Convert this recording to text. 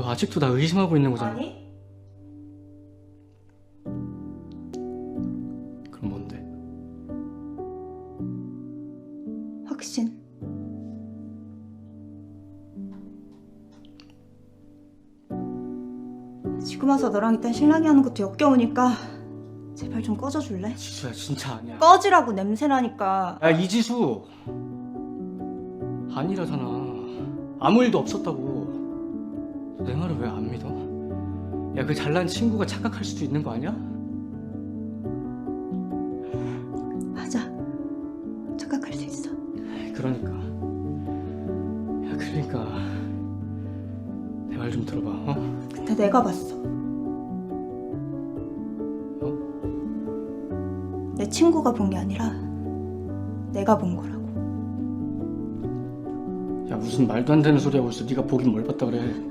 너 아직도 나 의심하고 있는 거잖아. 아니 그럼 뭔데? 확신 지금 와서 너랑 일단 신랑이 하는 것도 역겨우니까 제발 좀 꺼져줄래? 지수야 진짜 아니야. 꺼지라고 냄새나니까 야 이지수 아니라잖아. 아무 일도 없었다고. 내 말을 왜 안 믿어? 야 그 잘난 친구가 착각할 수도 있는 거 아니야? 맞아 착각할 수 있어 그러니까. 야 그러니까 내 말 좀 들어봐. 어? 근데 내가 봤어 내 친구가 본 게 아니라 내가 본 거라고 야 무슨 말도 안 되는 소리 하고 있어. 네가 보긴 뭘 봤다 그래.